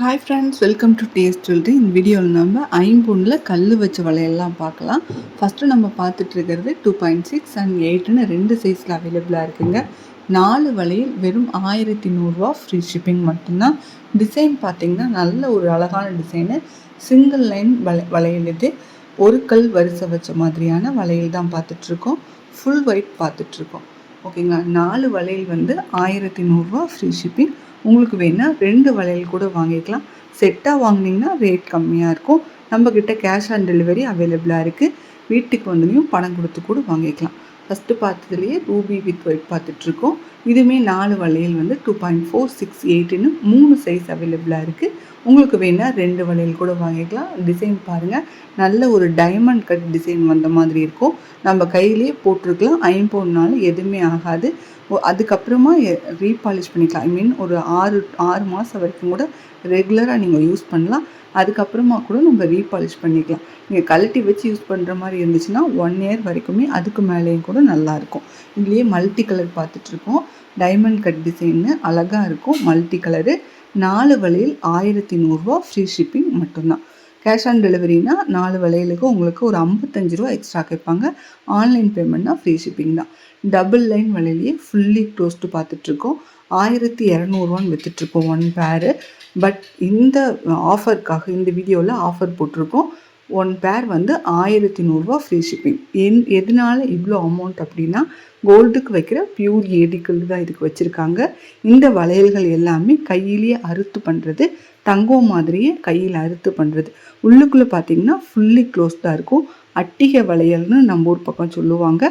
Hi friends welcome to taste சொல்லிட்டு இந்த வீடியோவில் நம்ம ஐம்பொன்னில் கல் வச்ச வளையல்லாம் பார்க்கலாம். ஃபஸ்ட்டு நம்ம பார்த்துட்ருக்கிறது டூ பாயிண்ட் சிக்ஸ் அண்ட் எயிட்னு ரெண்டு சைஸில் அவைலபிளாக இருக்குங்க. நாலு வளையல் வெறும் ஆயிரத்தி நூறுரூவா ஃப்ரீ ஷிப்பிங் மட்டும்தான். டிசைன் பார்த்திங்கன்னா நல்ல ஒரு அழகான டிசைனு சிங்கிள் லைன் வளை வளையல் இது. ஒரு கல் வரிசை வச்ச மாதிரியான வளையல் தான் பார்த்துட்ருக்கோம் ஃபுல் ஒயிட் பார்த்துட்ருக்கோம் ஓகேங்களா நாலு வளையல் வந்து ஆயிரத்தி நூறுரூவா ஃப்ரீ ஷிப்பிங் உங்களுக்கு வேணால் ரெண்டு வளையல் கூட வாங்கிக்கலாம் செட்டாக வாங்கினீங்கன்னா ரேட் கம்மியாக இருக்கும். நம்மக்கிட்ட கேஷ் ஆன் டெலிவரி அவைலபிளாக இருக்குது வீட்டுக்கு வந்ததையும் பணம் கொடுத்து கூட வாங்கிக்கலாம். ஃபஸ்ட்டு பார்த்ததுலேயே ரூபி வித் ஒயிட் பார்த்துட்ருக்கோம். இதுவுமே நாலு வளையல் வந்து டூ பாயிண்ட் ஃபோர் சிக்ஸ் எயிட்டுன்னு மூணு சைஸ் அவைலபிளாக இருக்குது உங்களுக்கு வேணால் ரெண்டு வளையல் கூட வாங்கிக்கலாம். டிசைன் பாருங்கள் நல்ல ஒரு டைமண்ட் கட் டிசைன் வந்த மாதிரி இருக்கும். நம்ம கையிலேயே போட்டிருக்கலாம். ஐம்பொன்னாலும் எதுவுமே ஆகாது. அதுக்கப்புறமா ரீபாலிஷ் பண்ணிக்கலாம். ஐ மீன் ஒரு ஆறு ஆறு மாதம் வரைக்கும் கூட ரெகுலராக நீங்கள் யூஸ் பண்ணலாம். அதுக்கப்புறமா கூட நம்ம ரீபாலிஷ் பண்ணிக்கலாம். நீங்கள் கழட்டி வச்சு யூஸ் பண்ணுற மாதிரி இருந்துச்சுன்னா ஒன் இயர் வரைக்குமே அதுக்கு மேலேயும் கூட நல்லாயிருக்கும் இதுலேயே மல்டி கலர் பார்த்துட்ருக்கோம் டைமண்ட் கட் டிசைன்னு அழகாக இருக்கும். மல்டி கலரு நாலு வளையல் ஆயிரத்தி நூறுரூவா ஃப்ரீ ஷிப்பிங் மட்டும்தான். கேஷ் ஆன் டெலிவரினா நாலு வளையலுக்கு உங்களுக்கு ஒரு ஐம்பத்தஞ்சு ரூபா எக்ஸ்ட்ரா கேட்பாங்க. ஆன்லைன் பேமெண்ட்னா ஃப்ரீ ஷிப்பிங் தான். டபுள் லைன் வளையலையே ஃபுல்லி க்ளோஸ்ட்டு பார்த்துட்ருக்கோம் ஆயிரத்தி இரநூறுவான்னு விற்றுட்ருக்கோம் ஒன் பேரு பட் இந்த ஆஃபருக்காக இந்த வீடியோவில் ஆஃபர் போட்டிருக்கோம். ஒன் பேர் வந்து ஆயிரத்தி நூறுரூவா ஃப்ரீ ஷிப்பிங் என் எதனால இவ்வளோ அமௌண்ட் அப்படின்னா கோல்டுக்கு வைக்கிற பியூர் ஏடிக்கல் தான் இதுக்கு வச்சுருக்காங்க. இந்த வளையல்கள் எல்லாமே கையிலேயே அறுத்து பண்ணுறது தங்கம் மாதிரியே கையில் அறுத்து பண்ணுறது உள்ளுக்குள்ளே பார்த்தீங்கன்னா ஃபுல்லி க்ளோஸ்டாக இருக்கும். அட்டிகை வளையல்னு நம்ம ஊர் பக்கம் சொல்லுவாங்க.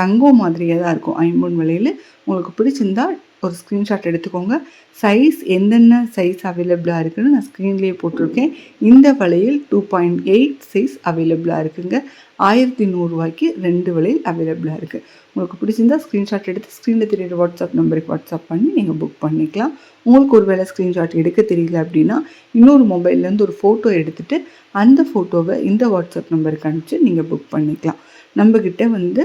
தங்கம் மாதிரியே தான் இருக்கும். ஐம்பொன் வளையல். உங்களுக்கு பிடிச்சிருந்தா ஒரு ஸ்க்ரீன்ஷாட் எடுத்துக்கோங்க. சைஸ் எந்தென்ன சைஸ் அவைலபிளாக இருக்குதுன்னு நான் ஸ்க்ரீன்லேயே போட்டிருக்கேன். இந்த வளையல் டூ பாயிண்ட் எயிட் சைஸ் அவைலபிளாக இருக்குங்க. ஆயிரத்தி நூறுரூவாய்க்கு ரெண்டு வளையல் அவைலபிளாக இருக்குது உங்களுக்கு பிடிச்சிருந்தால் ஸ்க்ரீன்ஷாட் எடுத்து ஸ்க்ரீனில் தெரியுற வாட்ஸ்அப் நம்பருக்கு வாட்ஸ்அப் பண்ணி நீங்கள் புக் பண்ணிக்கலாம். உங்களுக்கு ஒரு வேளை ஸ்க்ரீன்ஷாட் எடுக்க தெரியல அப்படின்னா இன்னொரு மொபைல்லேருந்து ஒரு ஃபோட்டோ எடுத்துகிட்டு அந்த ஃபோட்டோவை இந்த வாட்ஸ்அப் நம்பருக்கு அனுப்பிச்சு நீங்கள் புக் பண்ணிக்கலாம். நம்மக்கிட்ட வந்து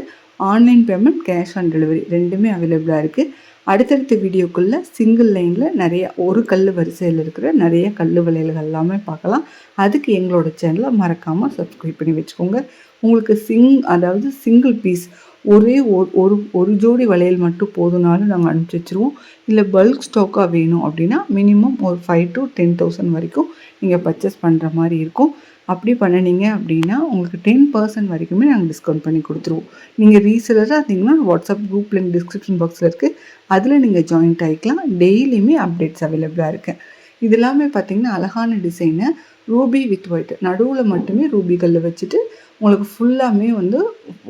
online payment cash on delivery ரெண்டுமே அவைலபிளாக இருக்குது அடுத்தடுத்த வீடியோக்குள்ளே சிங்கிள் லைனில் நிறைய ஒரு கல் வரிசையில் இருக்கிற நிறைய கல் வளையல்கள் எல்லாமே பார்க்கலாம். அதுக்கு எங்களோட சேனலை மறக்காமல் சப்ஸ்கிரைப் பண்ணி வச்சுக்கோங்க. உங்களுக்கு சிங் அதாவது சிங்கிள் பீஸ் ஒரே ஒரு ஒரு ஜோடி வளையல் மட்டும் போதுனாலும் நாங்கள் அனுப்பிச்சி வச்சுருவோம். இல்லை பல்க் ஸ்டாக்காக வேணும் அப்படின்னா மினிமம் ஒரு ஃபைவ் டு டென் தௌசண்ட் வரைக்கும் நீங்கள் பர்ச்சேஸ் பண்ணுற மாதிரி இருக்கும். அப்படி பண்ணினீங்க அப்படின்னா உங்களுக்கு டென் பர்சன்ட் வரைக்குமே நாங்கள் டிஸ்கவுண்ட் பண்ணி கொடுத்துருவோம். நீங்கள் ரீசெலராக இருந்தீங்கன்னா வாட்ஸ்அப் குரூப் லிங்க் டிஸ்கிரிப்ஷன் பாக்ஸில் இருக்குது அதில் நீங்கள் ஜாயின்ட் ஆகிக்கலாம் டெய்லியுமே அப்டேட்ஸ் அவைலபிளாக இருக்குது இது எல்லாமே பார்த்திங்கன்னா அழகான டிசைனை ரூபி வித் ஒயிட் நடுவில் மட்டுமே ரூபி கல் வச்சுட்டு உங்களுக்கு ஃபுல்லாமே வந்து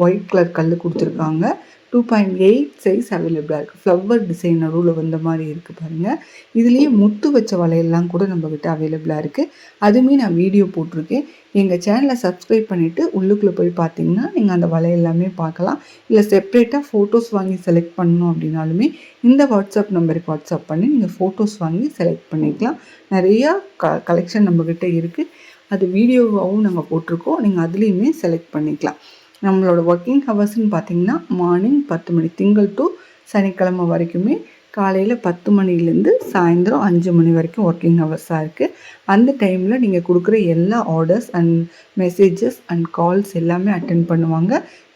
ஒயிட் கலர் கல் கொடுத்துருக்காங்க. டூ பாயிண்ட் எயிட் சைஸ் அவைலபிளாக இருக்குது ஃப்ளவர் டிசைன் நடுவில் வந்த மாதிரி இருக்குது பாருங்கள் இதுலேயே முத்து வச்ச வலையெல்லாம் கூட நம்மக்கிட்ட அவைலபிளாக இருக்குது அதுவுமே நான் வீடியோ போட்டிருக்கேன். எங்கள் சேனலை சப்ஸ்கிரைப் பண்ணிவிட்டு உள்ளுக்குள்ளே போய் பார்த்தீங்கன்னா நீங்கள் அந்த வலை எல்லாமே பார்க்கலாம். இல்லை செப்ரேட்டாக ஃபோட்டோஸ் வாங்கி செலக்ட் பண்ணணும் அப்படின்னாலுமே இந்த வாட்ஸ்அப் நம்பருக்கு வாட்ஸ்அப் பண்ணி நீங்கள் ஃபோட்டோஸ் வாங்கி செலக்ட் பண்ணிக்கலாம். நிறையா க கலெக்ஷன் நம்மக்கிட்ட இருக்குது அது வீடியோவாகவும் நாங்கள் போட்டிருக்கோம். நீங்கள் அதுலேயுமே செலக்ட் பண்ணிக்கலாம். நம்மளோட ஒர்க்கிங் ஹவர்ஸ்ன்னு பார்த்தீங்கன்னா மார்னிங் பத்து மணி திங்கள் டு சனிக்கிழமை வரைக்குமே காலையில் பத்து மணிலேருந்து சாயந்தரம் அஞ்சு மணி வரைக்கும் ஒர்க்கிங் ஹவர்ஸாக இருக்குது அந்த டைமில் நீங்கள் கொடுக்குற எல்லா orders and messages and calls எல்லாமே அட்டன் பண்ணுவாங்க.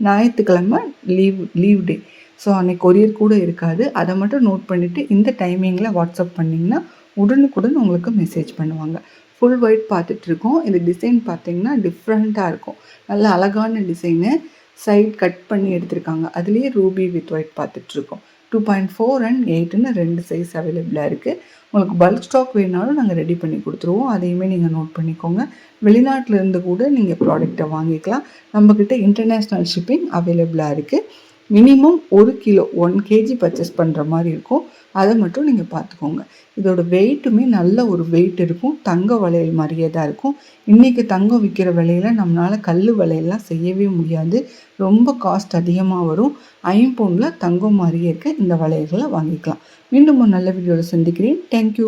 ஞாயிற்றுக்கிழமை லீவ் லீவ் டே ஸோ அன்றைக்கி கொரியர் கூட இருக்காது. அதை மட்டும் நோட் பண்ணிவிட்டு இந்த டைமிங்கில் வாட்ஸ்அப் பண்ணிங்கன்னா உடனுக்குடன் உங்களுக்கு மெசேஜ் பண்ணுவாங்க. ஃபுல் ஒயிட் பார்த்துட்ருக்கோம். இந்த டிசைன் பார்த்தீங்கன்னா டிஃப்ரெண்ட்டாக இருக்கும். நல்ல அழகான டிசைனு சைட் கட் பண்ணி எடுத்திருக்காங்க. அதுலேயே ரூபி வித் ஒயிட் பார்த்துட்ருக்கோம். டூ பாயிண்ட் ஃபோர் அண்ட் எயிட்டுன்னு ரெண்டு சைஸ் அவைலபிளாக இருக்குது உங்களுக்கு பல்க் ஸ்டாக் வேணாலும் நாங்கள் ரெடி பண்ணி கொடுத்துருவோம். அதையுமே நீங்கள் நோட் பண்ணிக்கோங்க. வெளிநாட்டிலேருந்து கூட நீங்கள் ப்ராடக்டை வாங்கிக்கலாம். நம்மக்கிட்ட இன்டர்நேஷ்னல் ஷிப்பிங் அவைலபிளாக இருக்குது மினிமம் ஒரு கிலோ ஒன் கேஜி பர்ச்சேஸ் பண்ணுற மாதிரி இருக்கும். அதை மட்டும் நீங்கள் பார்த்துக்கோங்க. இதோட வெயிட்டுமே நல்ல ஒரு வெயிட் இருக்கும். தங்க வளையல் மாதிரியே தான் இருக்கும். இன்றைக்கி தங்கம் விற்கிற விலையில் நம்மளால் கல் விலையெல்லாம் செய்யவே முடியாது. ரொம்ப காஸ்ட் அதிகமாக வரும். ஐம்பவுண்டில் தங்கம் மாதிரியே இருக்க இந்த வளையல்களை வாங்கிக்கலாம். மீண்டும் ஒரு நல்ல வீடியோவில் சந்திக்கிறேன். தேங்க்யூ